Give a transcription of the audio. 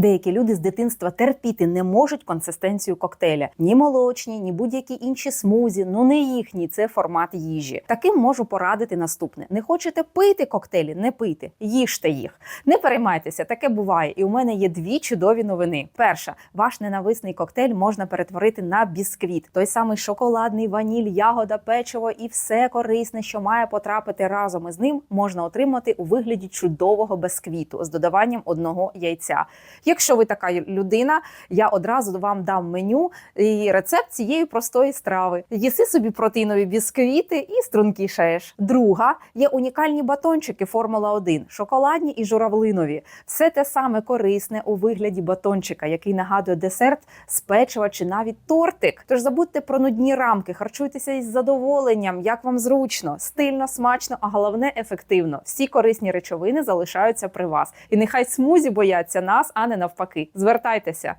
Деякі люди з дитинства терпіти не можуть консистенцію коктейля. Ні молочні, ні будь-які інші смузі. Ну не їхні, це формат їжі. Таким можу порадити наступне: не хочете пити коктейлі, не пийте, їжте їх. Не переймайтеся, таке буває. І у мене є дві чудові новини. Перша, ваш ненависний коктейль можна перетворити на бісквіт, той самий шоколадний, ваніль, ягода, печиво і все корисне, що має потрапити разом із ним, можна отримати у вигляді чудового бисквіту з додаванням одного яйця. Якщо ви така людина, я одразу вам дам меню і рецепт цієї простої страви. Їси собі протеїнові бісквіти і стрункішаєш. Друга є унікальні батончики Формула 1, шоколадні і журавлинові. Все те саме корисне у вигляді батончика, який нагадує десерт з печива чи навіть тортик. Тож забудьте про нудні рамки, харчуйтеся із задоволенням, як вам зручно, стильно, смачно, а головне ефективно. Всі корисні речовини залишаються при вас. І нехай смузі бояться нас, а не навпаки. Звертайтеся.